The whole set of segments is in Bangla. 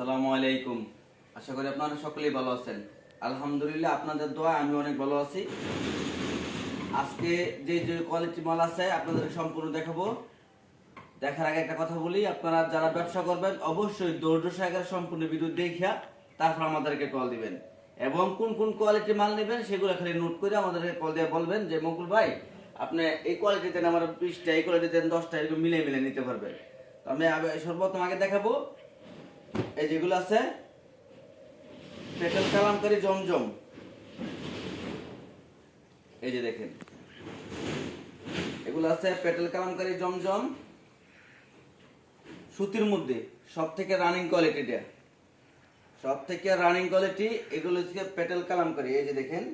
আসসালামু আলাইকুম। আশা করি আপনারা সকলেই ভালো আছেন। আলহামদুলিল্লাহ আপনাদের দোয়া, আমি অনেক ভালো আছি। আজকে যে যে কোয়ালিটি মাল আছে, আপনাদের সম্পূর্ণ দেখাবো। দেখার আগে একটা কথা বলি, আপনারা যারা ব্যবসা করবেন, অবশ্যই ধৈর্য সহকারে সম্পূর্ণ ভিডিও দেখিয়া তারপর আমাদেরকে কল দিবেন। এবং কোন কোন কোয়ালিটি মাল নেবেন, সেগুলো খালি নোট করে আমাদেরকে কল দিয়ে বলবেন যে, মকুল ভাই, আপনি এই কোয়ালিটি দেন আমার বিশটা, এই কোয়ালিটি দেন দশটা, এরকম মিলে মিলে নিতে পারবেন। আমি সর্বপ্রথম আগে দেখাবো এই যেগুলো আছে পেট্রোল কালামকারী জমজম। এই যে দেখেন। এগুলো আছে পেট্রোল কালামকারী জমজম। সুতির মধ্যে সব থেকে রানিং কোয়ালিটিটা সব থেকে রানিং কোয়ালিটি এগুলো হচ্ছে পেট্রোল কালামকারী। এই যে দেখেন,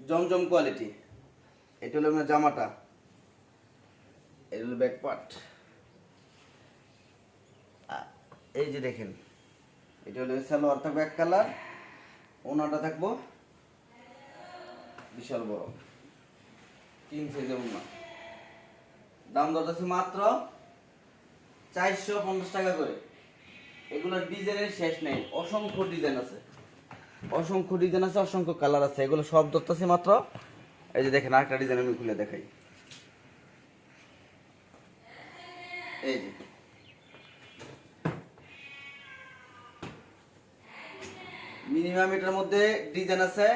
জমজম কোয়ালিটি এটা হলো জামাটা। এটা হলো ব্যাক পার্ট এই যে দেখেন, এটা হলো সালোয়ার থাকবে এক কালার। ওনাটা থাকব বিশাল বড়। তিন সাইজের ওনা। দাম দর আছে মাত্র চারশো পঞ্চাশ টাকা করে। এগুলোর ডিজাইনের শেষ নেই, অসংখ্য ডিজাইন আছে। অসংখ্য ডিজাইন আছে, অসংখ্য কালার আছে। এগুলো সব ধরতেছে মাত্র। এই যে দেখেন আরেকটা ডিজাইন আমি খুলে দেখাই। এই যে মিনিমাম এটার মধ্যে ডিজাইন আছে।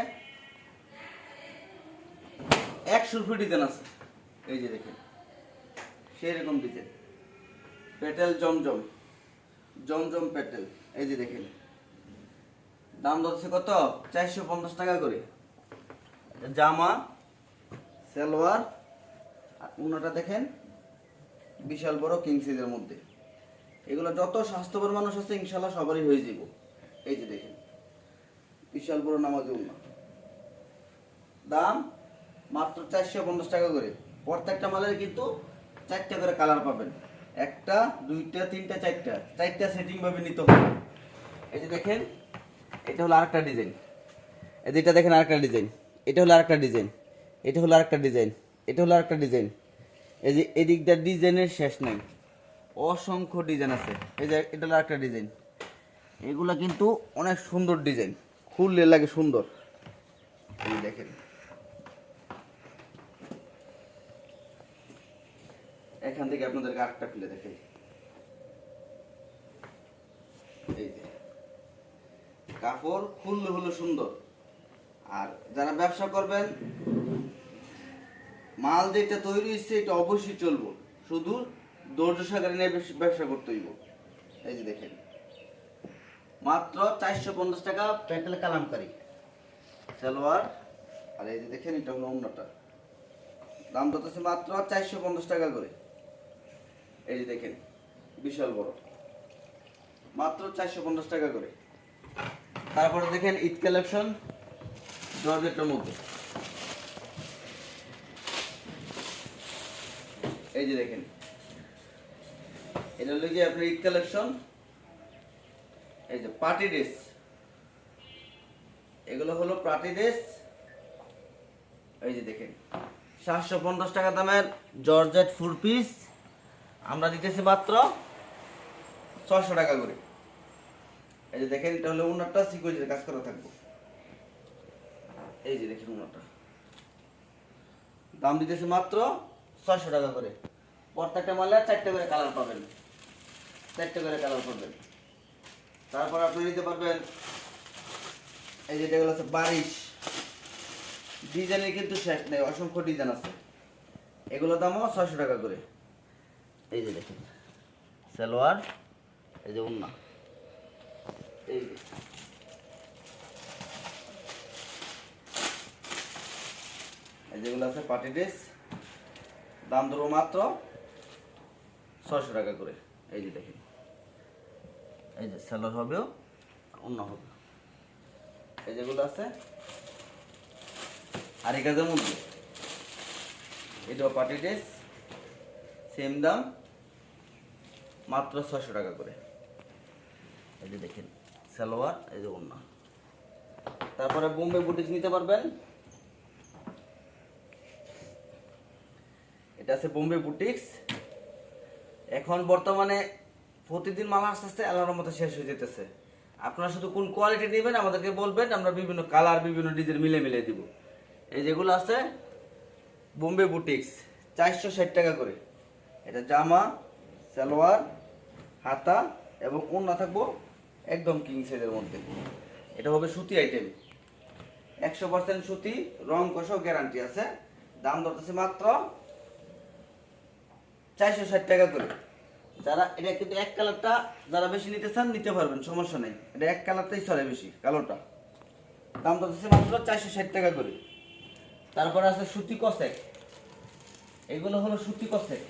একশো ফুট ডিজাইন আছে। এই যে দেখেন সেই রকম ডিজাইন। পেটেল জমজম জমজম পেটেল। এই যে দেখেন, দাম ধরছে কত? চারশো পঞ্চাশ টাকা করে। জামা, সালোয়ার, আর উনাটা দেখেন, বিশাল বড় কিংসিজের মধ্যে। এগুলো যত স্বাস্থ্যবান মানুষ আছে, ইনশাল্লাহ সবারই হয়ে যাব এই যে দেখেন বিশাল বড় নামাজ দাম মাত্র চারশো পঞ্চাশ টাকা করে। প্রত্যেকটা মালের কিন্তু চারটা করে কালার পাবেন। একটা, দুইটা, তিনটা, চারটা। চারটা সেটিং ভাবে নিতে হবে। এই যে দেখেন, এটা হলো আরেকটা ডিজাইন এই যে এটা দেখেন আরেকটা ডিজাইন এটা হলো আরেকটা ডিজাইন এটা হলো আরেকটা ডিজাইন এটা হলো আরেকটা ডিজাইন এই যে এদিক দিয়ে ডিজাইনের শেষ নাই। অসংখ্য ডিজাইন আছে। এই যে এটা হলো আরেকটা ডিজাইন এগুলা কিন্তু অনেক সুন্দর ডিজাইন খুললে লাগে সুন্দর। এই দেখেন। এখান থেকে আপনাদেরকে আটটা খুলে দেখাই। এই যে। কাপড় খুললে হলো সুন্দর। আর যারা ব্যবসা করবেন, মাল যেটা তৈরি হচ্ছে, এটা অবশ্যই চলবো। শুধু ধৈর্য সহকারে নিয়ে ব্যবসা করতে হইব। এই যে দেখেন। মাত্র চারশো পঞ্চাশ টাকা প্যান্টেল কালামকারি। সালোয়ার, আর এই যে দেখেন, এটা হলো অন্যটা দাম হচ্ছে মাত্র চারশো পঞ্চাশ টাকা করে। এই যে দেখেন, বিশাল বড়। মাত্র চারশো পঞ্চাশ টাকা করে। তারপরে দেখেন, ঈদ কালেকশন জর্জেটের মধ্যে। এই যে দেখেন, এটা হলো কি আপনার ঈদ কালেকশন। এই যে পার্টি ড্রেস। এগুলো হলো পার্টি ড্রেস। এই যে দেখেন, সাতশো পঞ্চাশ টাকা দামের জর্জেট ফুল পিস আমরা দিতেছি মাত্র ছশো টাকা করে। এই যে দেখেন, এটা হলো উনারটা, সিকুয়েন্সের কাজ করা থাকব। এই যে দেখেন উনারটা। দাম দিতেছে মাত্র ছয়শো টাকা করে। প্রত্যেকটা মালে চারটে করে কালার পাবেন। চারটে করে কালার পাবেন। তারপর আপনি নিতে পারবেন এই যে যেগুলো আছে বারিশ। ডিজাইনের কিন্তু শেষ নেই, অসংখ্য ডিজাইন আছে। এগুলো দামও ছয়শো টাকা করে। এই যে দেখেন, সালোয়ার, এই যে উন্না। এই। যেগুলো আছে পার্টি ড্রেস, দাম ধরবো মাত্র ছশো টাকা করে। এই যে দেখেন। এই যে সালোয়ার হবেও, অন্য হবে। এই যেগুলো আছে, আর এই কাজের মধ্যে এটাও পার্টি ড্রেস, সেম দাম, মাত্র ছশো টাকা করে। এই যে দেখেন, সালোয়ার, এই যে অন্য তারপরে বোম্বে বুটিক নিতে পারবেন। এটা আছে বোম্বে বুটিক্স। এখন বর্তমানে প্রতিদিন মাল আস্তে আস্তে আল্লাহর মতো শেষ হয়ে যেতেছে। আপনারা শুধু কোন কোয়ালিটি নেবেন, আমাদেরকে বলবেন, আমরা বিভিন্ন কালার বিভিন্ন ডিজাইন মিলে মিলে দিব। এই যেগুলো আছে বোম্বে বুটিক্স চারশো ষাট টাকা করে। এটা জামা, সালোয়ার, হাতা এবং ওড়না থাকব একদম কিং সাইজের মধ্যে। এটা হবে সুতি আইটেম একশো পার্সেন্ট সুতি, রং কষাও গ্যারান্টি আছে। দাম ধরতেছে মাত্র চারশো ষাট টাকা করে। যারা, এটা কিন্তু এক কালারটা যারা বেশি নিতে চান, নিতে পারবেন, সমস্যা নেই। এটা এক কালারটাই চলে বেশি, কালোটা। দাম ধরতেছে মাত্র চারশো ষাট টাকা করে। তারপরে আছে সুতি কসেক। এগুলো হলো সুতি কসেক।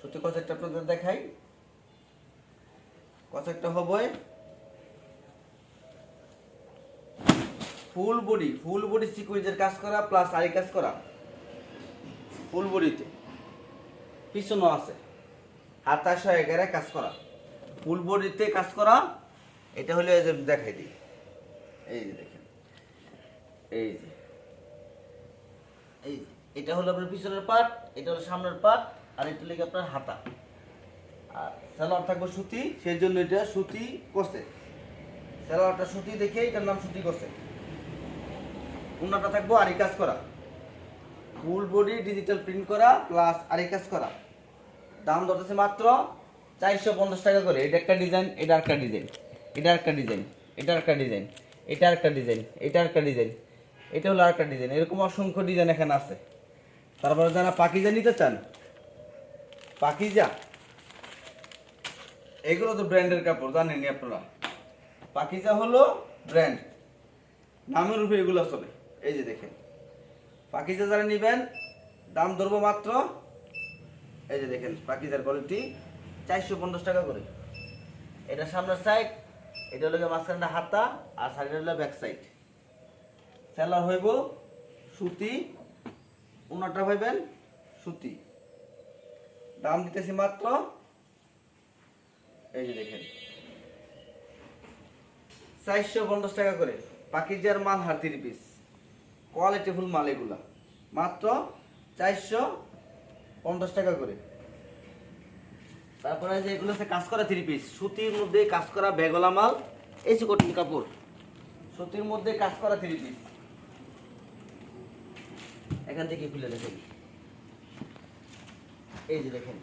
সুতি কসেকটা আপনাদের দেখাই। কসেকটা হবে ফুল বডি ফুল বডি সিকুইজের কাজ করা, প্লাস আরি কাজ করা। ফুল বডিতে পিছনও আছে। হাতা এগারে কাজ করা। ফুল বডিতে কাজ করা, এটা হলো এই যে দেখাই দিই। এই যে দেখেন। এই যে। এই। এটা হলো আপনার পিছনের পার্ট এটা হলো সামনের পার্ট আর এটা লেগে আপনার হাতা। আর সালোয়ার থাকবে সুতি, সেই জন্য এটা সুতি কষে সালোয়ারটা সুতি দেখে এটার নাম সুতি কষে উন্নাটা থাকব আরি কাজ করা। ফুল বডি ডিজিটাল প্রিন্ট করা প্লাস আরি কাজ করা। দাম ধরতেছে মাত্র চারশো পঞ্চাশ টাকা করে। এটা একটা ডিজাইন এটা একটা ডিজাইন এটা একটা ডিজাইন এটা একটা ডিজাইন এটা একটা ডিজাইন এটা একটা ডিজাইন এটা হলো আরেকটা ডিজাইন এরকম অসংখ্য ডিজাইন এখানে আছে। তারপরে যারা পাকিজা নিতে চান, পাকিজা, এগুলো তো ব্র্যান্ডের কাপড় জানেননি আপনারা? পাকিজা হলো ব্র্যান্ড নামের উপরে এগুলো চলে। এই যে দেখেন। পাকিজা যারা নেবেন, দাম ধরবো মাত্র, এই যে দেখেন পাকিজার কোয়ালিটি চারশো পঞ্চাশ টাকা করে। এটা সামনের সাইড এটা হলো মাঝখানটা হাতা, আর সাইডে হলো ব্যাক সাইড সেলার হইব সুতি উনাটা হইবেন সুতি। দাম দিতেছি মাত্র, এই যে দেখেন। চারশো পঞ্চাশ টাকা করে পাকিজার মাল হার পিস কোয়ালিটিফুল মাল এগুলা। মাত্র চারশো পঞ্চাশ টাকা করে। তারপরে যে এগুলো হচ্ছে কাজ করা থ্রি পিস সুতির মধ্যে কাজ করা বেগলা মাল, এই যে কঠিন কাপড়। সুতির মধ্যে কাজ করা থ্রি পিস এখান থেকে খুলে দেখেন। এই যে দেখেন।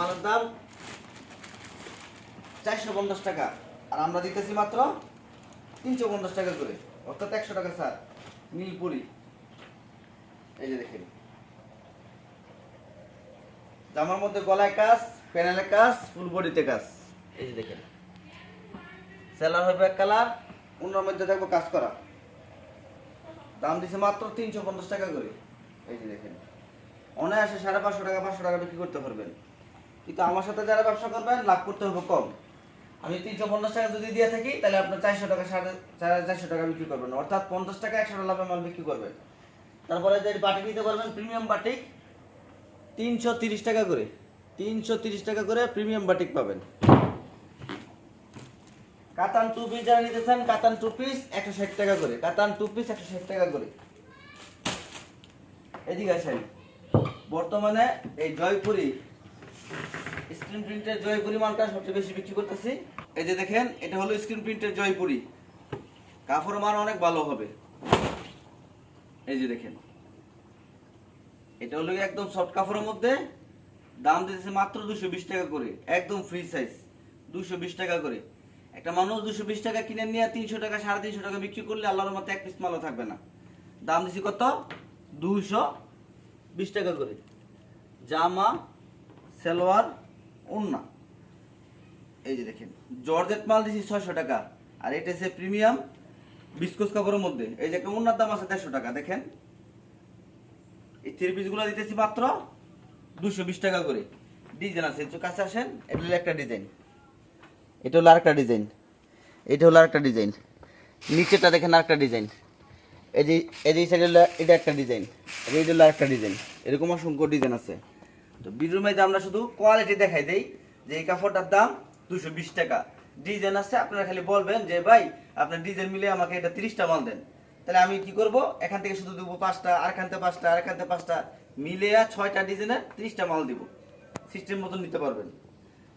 মালের দাম চারশো পঞ্চাশ টাকা। আর আমরা দিতেছি মাত্র তিনশো পঞ্চাশ টাকা করে। অর্থাৎ একশো টাকা, স্যার। নীলপুরি। এই যে দেখেন। জামার মধ্যে গলায় কাজ প্যানেলে কাজ ফুল বডিতে কাজ। এই যে দেখেন। সেলার হবে এক কালার অন্যর মধ্যে থাকব কাজ করা। দাম দিছে মাত্র তিনশো পঞ্চাশ টাকা করে। এই যে দেখেন। অনায়াসে সাড়ে পাঁচশো টাকা পাঁচশো টাকা বিক্রি করতে পারবেন। কিন্তু আমার সাথে যারা ব্যবসা করবেন, লাভ করতে হবে কম। আমি তিনশো পঞ্চাশ টাকা যদি দিয়ে থাকি, তাহলে আপনার চারশো টাকা, সাড়ে চার চারশো টাকা বিক্রি করবেন। অর্থাৎ পঞ্চাশ টাকা একশো টাকা মাল বিক্রি করবেন। তারপরে যে বাটিক নিতে পারবেন, প্রিমিয়াম বাটিক তিনশো তিরিশ টাকা করে। তিনশো তিরিশ টাকা করে প্রিমিয়াম বাটিক পাবেন। কাতান টু পিস যারা নিতে চান, কাতান টু পিস একশো ষাট টাকা করে। কাতান টু পিস একশো ষাট টাকা করে। এদিকে আসেন। বর্তমানে এই জয়পুরি স্ক্রিন প্রিন্টের জয়পুরি মালটা সবচেয়ে বেশি বিক্রি করতেছি। এই যে দেখেন, এটা হলো স্ক্রিন প্রিন্টের জয়পুরি। কাপড় মান অনেক ভালো হবে। এই যে দেখেন। এটা হলো একদম সফট কাপড়ের মধ্যে। দাম দিতেছে মাত্র দুশো বিশ টাকা করে। একদম ফ্রি সাইজ দুশো বিশ টাকা করে। একটা মানুষ দুশো বিশ টাকা কিনে নিয়ে তিনশো টাকা, সাড়ে তিনশো টাকা বিক্রি করলে আল্লাহর মতো এক পিস মালও থাকবে না। দাম দিছি কত? দুশো বিশ টাকা করে। জামা, সালোয়ার ওন্না এই যে দেখেন, জর্জেট মাল দিছি ছয়শো টাকা, আর এটা হচ্ছে প্রিমিয়াম বিস্কুস কাপড়ের মধ্যে। এই যে একটা ওন্নার দাম আছে দেড়শো টাকা, দেখেন। এই থ্রি পিসগুলো দিতেছি মাত্র দুশো বিশ টাকা করে। ডিজাইন আছে, একটু কাছে আসেন, এটা হলো একটা ডিজাইন। এটা হলো আরেকটা ডিজাইন। এটা হলো আরেকটা ডিজাইন। নিচেটা দেখেন আরেকটা ডিজাইন। এই যে এই যে সাইড এটা একটা ডিজাইন। এই হলো আরেকটা ডিজাইন। এরকম অসংখ্য ডিজাইন আছে। তো বিডুর মধ্যে আমরা শুধু কোয়ালিটি দেখাই দেই যে এই কাপড়টার দাম দুশো বিশ টাকা। ডিজাইন আছে, আপনারা খালি বলবেন যে, ভাই, আপনার ডিজাইন মিলে আমাকে এটা তিরিশটা মাল দেন। তাহলে আমি কি করব? এখান থেকে শুধু দেবো পাঁচটা, আর এখান থেকে পাঁচটা, আর এখান থেকে পাঁচটা। মিলে আর ছয়টা ডিজাইনের ত্রিশটা মাল দিব। সিস্টেম মতন নিতে পারবেন।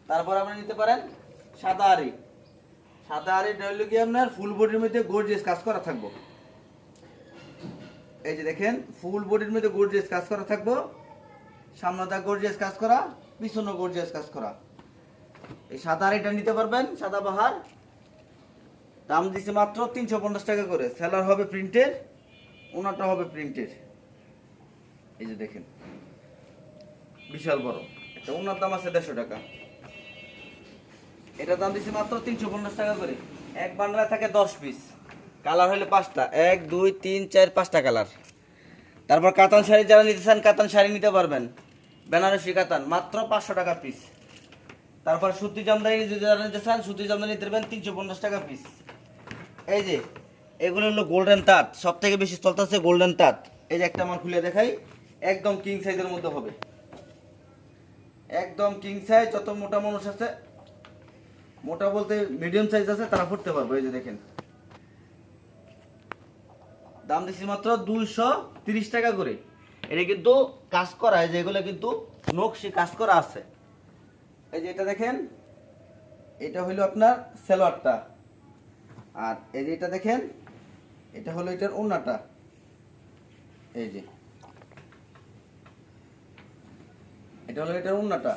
তারপর আপনি নিতে পারেন সাদা আড়ি। সাদা আড়িটা হলো কি আপনার ফুল বডির মধ্যে গোর্জিয়াস কাজ করা থাকব। এই যে দেখেন ফুল বডির মধ্যে গোর্জিয়াস কাজ করা থাকব। সামনেটা গর্জিয়াস কাজ করা, পিছনে গর্জিয়াস কাজ করা। এই সাদা আড়িটা নিতে পারবেন, সাদা বাহার। দাম দিছে মাত্র তিনশো পঞ্চাশ টাকা করে। সেলার হবে প্রিন্টের ওনারটা হবে প্রিন্টের এই যে দেখেন, বিশাল বড়। এটা ওনার দাম আছে দেড়শো টাকা। এটা দাম দিছে মাত্র তিনশো পঞ্চাশ টাকা করে। এক বান্ডালে থাকে দশ পিস। কালার হলে পাঁচটা। এক, দুই, তিন, চার, পাঁচটা কালার। তারপর কাতান শাড়ি যারা নিতে চান, কাতান শাড়ি নিতে পারবেন। বেনারসি কাতান, মাত্র পাঁচশো টাকা পিস তারপর সুতি জামদানি যদি নিতে চান, সুতি জামদানি নিতে পারবেন তিনশো পঞ্চাশ টাকা পিস এই যে, এগুলো হলো গোল্ডেন তাঁত। সব থেকে বেশি চলতেছে গোল্ডেন তাঁত। এই যে একটা আমার খুলে দেখাই, একদম কিং সাইজের মধ্যে হবে। একদম কিং সাইজ যত মোটা মানুষ আছে, মোটা বলতে মিডিয়াম সাইজ আছে, তারা পড়তে পারবে, এই যে দেখেন। দাম দিচ্ছি মাত্র দুইশো টাকা করে। এটা কিন্তু কাজ করা, এই যে এগুলো কিন্তু নকশি কাজ করা আছে। এই যে এটা দেখেন, এটা হলো আপনার সেলোয়ারটা। আর এই যে এটা দেখেন, এটা হলো এটার ওন্নাটা এই যে। এটা হলো এটার ওন্নাটা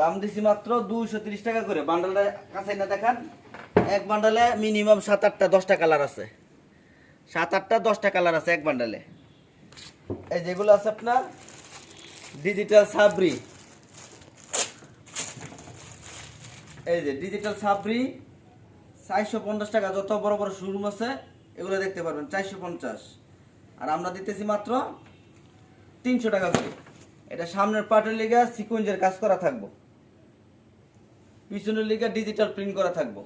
দাম দিছি মাত্র দুইশো তিরিশ টাকা করে। বান্ডালটা কাছে না দেখান। এক বান্ডালে মিনিমাম সাত আটটা দশটা কালার আছে। সাত আটটা দশটা কালার আছে এক বান্ডালে। এই যেগুলো আছে আপনার ডিজিটাল সাবরি। এই যে ডিজিটাল সাবরি, চারশো পঞ্চাশ টাকা, যত বড় বড় শোরুম আছে, এগুলো দেখতে পারবেন, চারশো পঞ্চাশ। আর আমরা দিতেছি মাত্র তিনশো টাকা করে। এটা সামনের পার্টের লিগা সিকুয়েন্সের কাজ করা থাকব। পিছনের লিগা ডিজিটাল প্রিন্ট করা থাকব।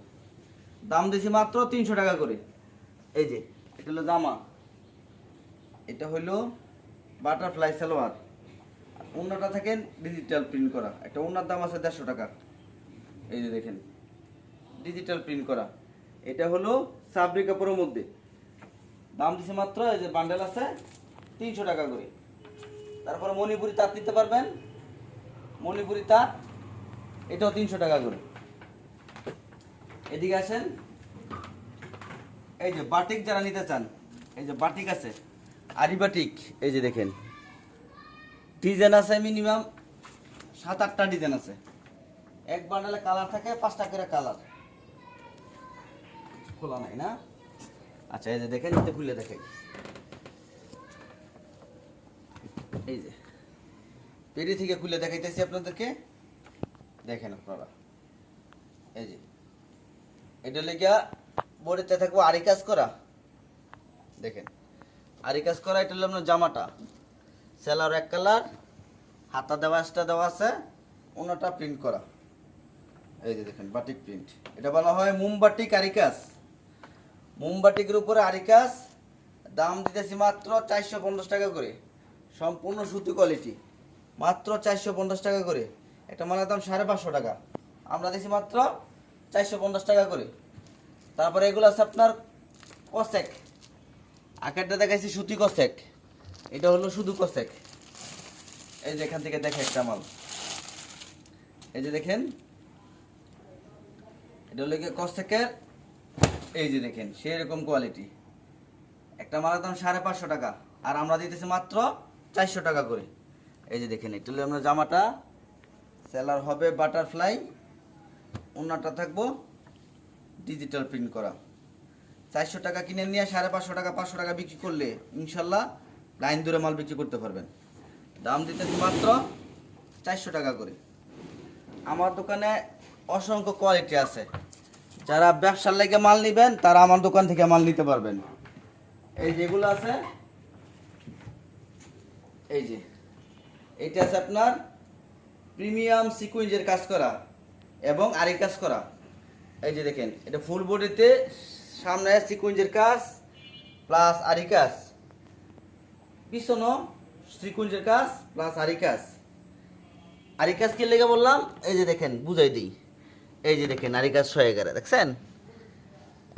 দাম দিছি মাত্র তিনশো টাকা করে। এই যে, এটা হলো জামা। এটা হলো বাটারফ্লাই সালোয়ার। অন্যটা থাকেন ডিজিটাল প্রিন্ট করা। একটা অন্যার দাম আছে দেড়শো টাকা। এই যে দেখেন ডিজিটাল প্রিন্ট করা। এটা হলো সাবরি কাপড়ের মধ্যে। দাম দিছে মাত্র, এই যে বান্ডেল আছে, তিনশো টাকা করে। তারপরে মণিপুরি তাঁত নিতে পারবেন। মণিপুরি তাঁত, এটাও তিনশো টাকা করে। এদিকে আসেন। এই যে বাটিক যারা নিতে চান, এই যে বাটিক আছে আরি বাটিক এই যে দেখেন। ডিজাইন আছে মিনিমাম সাত, আটটা ডিজাইন আছে। এক বান্ডালে কালার থাকে, পাঁচটা করে কালার। খোলা নাই না? আচ্ছা এই যে দেখেন এতে খুলে দেখেন। এই যে। পেরি থেকে খুলে দেখাইতেছি আপনাদেরকে। দেখেন আপনারা। এই যে। এটা লেগা বডিতে থাকব আরি কাজ করা। দেখেন। আরি কাজ করা এটা হলো আপনার জামাটা। সেলার এক কালার হাতা দেওয়া দেওয়া আছে অন্যটা প্রিন্ট করা। এই যে দেখেন বাটিক প্রিন্ট এটা বলা হয় মোমবাটিক আরিকাস মোমবাটিকের উপরে আরিকাস, দাম দিতেছি মাত্র চারশো পঞ্চাশ টাকা করে। সম্পূর্ণ সুতি কোয়ালিটি মাত্র চারশো পঞ্চাশ টাকা করে। এটা মালের দাম সাড়ে পাঁচশো টাকা। আমরা দিছি মাত্র চারশো পঞ্চাশ টাকা করে। তারপরে এগুলো আছে আপনার কসেক। আকারটা দেখাইছি সুতি কসেক। এটা হলো শুধু কসেক। এই যে এখান থেকে দেখে একটা মাল। এই যে দেখেন। এটা হলো কসেকের, এই যে দেখেন, সেরকম কোয়ালিটি। একটা মালের দাম সাড়ে পাঁচশো টাকা, আর আমরা দিতেছি মাত্র চারশো টাকা করে। এই যে দেখেন, এটা হলো আমরা জামাটা। সেলার হবে বাটারফ্লাই। ওনারটা থাকব ডিজিটাল প্রিন্ট করা। চারশো টাকা কিনে নিয়ে সাড়ে পাঁচশো টাকা পাঁচশো টাকা বিক্রি করলে ইনশাল্লাহ লাইন দূরে মাল বিক্রি করতে পারবেন। দাম দিতেছি মাত্র চারশো টাকা করে। আমার দোকানে অসংখ্য কোয়ালিটি আছে। যারা ব্যবসার লেগে মাল নেবেন, তারা আমার দোকান থেকে মাল নিতে পারবেন। এই যেগুলো আছে, এই যে, এটা আছে আপনার প্রিমিয়াম সিকুয়েন্সের কাজ করা এবং আরি কাজ করা। এই যে দেখেন, এটা ফুল বডিতে সামনে সিকুয়েন্সের কাজ প্লাস আরি কাজ পিছনও সিকুয়েন্সের কাজ প্লাস আরি কাজ আরি কাজ কি লেগে বললাম? এই যে দেখেন, বুঝাই দিই। এই যে দেখেন আরি কাজ ছয় এগারে, দেখছেন?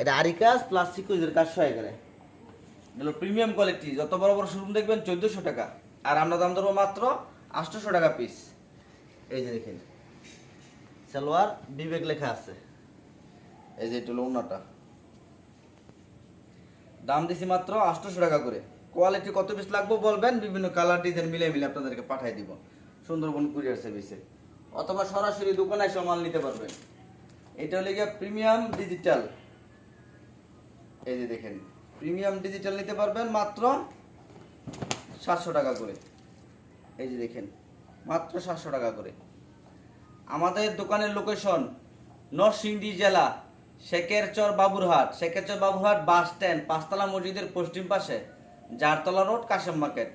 এটা আরি কাজ প্লাস সিকুয়েন্সের কাজ ছয় এগারে। এগুলো প্রিমিয়াম কোয়ালিটি যত বড় বড় শোরুম দেখবেন চোদ্দোশো টাকা, আর আমরা দাম ধরবো মাত্র আটশোশো টাকা পিস এই যে দেখেন, সালোয়ার বিবেক লেখা আছে। এই যে এটা হলো ওনাটা দাম দিছি মাত্র আটশোশো টাকা করে। কোয়ালিটি কত পিস লাগবে বলবেন? বিভিন্ন কালার ডিজাইন মিলে মিলে আপনাদেরকে পাঠাই দিব। সুন্দরবন কুরিয়ার সার্ভিসে অথবা সরাসরি দোকানে এসে মাল নিতে পারবেন। এটা হলে গিয়ে প্রিমিয়াম ডিজিটাল এই যে দেখেন প্রিমিয়াম ডিজিটাল নিতে পারবেন মাত্র সাতশো টাকা করে। এই যে দেখেন, মাত্র সাতশো টাকা করে। আমাদের দোকানের লোকেশন নরসিংদী জেলা। শেখেরচর বাবুরহাট শেখেরচর বাবুরহাট বাস স্ট্যান্ড পাঁচতলা মসজিদের পশ্চিম পাশে, জারতলা রোড কাশেম মার্কেট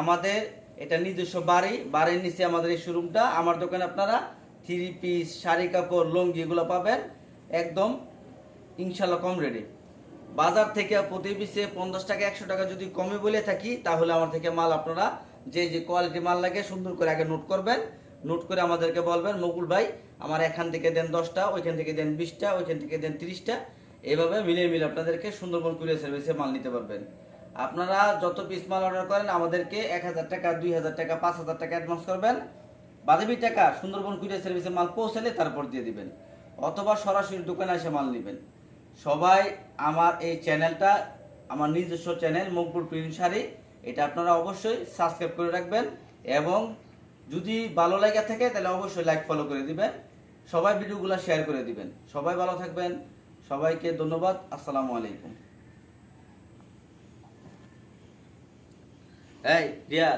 আমাদের এটা নিজস্ব বাড়ি, বাড়ির নিচে আমাদের এই শোরুমটা আমার দোকানে আপনারা থ্রি পিস শাড়ি কাপড়, লুঙ্গি এগুলো পাবেন। একদম ইনশাল্লাহ কম রেডি বাজার থেকে প্রতি পিসে পঞ্চাশ টাকা, একশো টাকা যদি কমে বলে থাকি, তাহলে আমার থেকে মাল আপনারা যে যে কোয়ালিটি মাল লাগে, সুন্দর করে আগে নোট করবেন। নোট করে আমাদেরকে বলবেন, মকুল ভাই আমার এখান থেকে দেন দশটা, ওইখান থেকে দেন বিশটা, ওইখান থেকে দেন তিরিশটা। এইভাবে মিলিয়ে মিলে আপনাদেরকে সুন্দরবন কুরিয়ার সার্ভিসে মাল নিতে পারবেন। আপনারা যত পিস মাল অর্ডার করেন, আমাদেরকে এক হাজার টাকা, দুই হাজার টাকা, পাঁচ হাজার টাকা অ্যাডভান্স করবেন। বাদবি টাকা সুন্দরবন কুরিয়ার সার্ভিসে মাল পৌঁছালে তারপর দিয়ে দিবেন। অথবা সরাসরি দোকানে এসে মাল নেবেন। সবাই আমার এই চ্যানেলটা আমার নিজস্ব চ্যানেল মকবুল প্রিন্ট শাড়ি, এটা আপনারা অবশ্যই সাবস্ক্রাইব করে রাখবেন এবং যদি ভালো লাগে থাকে, তাহলে অবশ্যই লাইক ফলো করে দিবেন। সবাই ভিডিওগুলো শেয়ার করে দিবেন। সবাই ভালো থাকবেন। সবাইকে ধন্যবাদ। আসসালামু আলাইকুম। এই রিয়া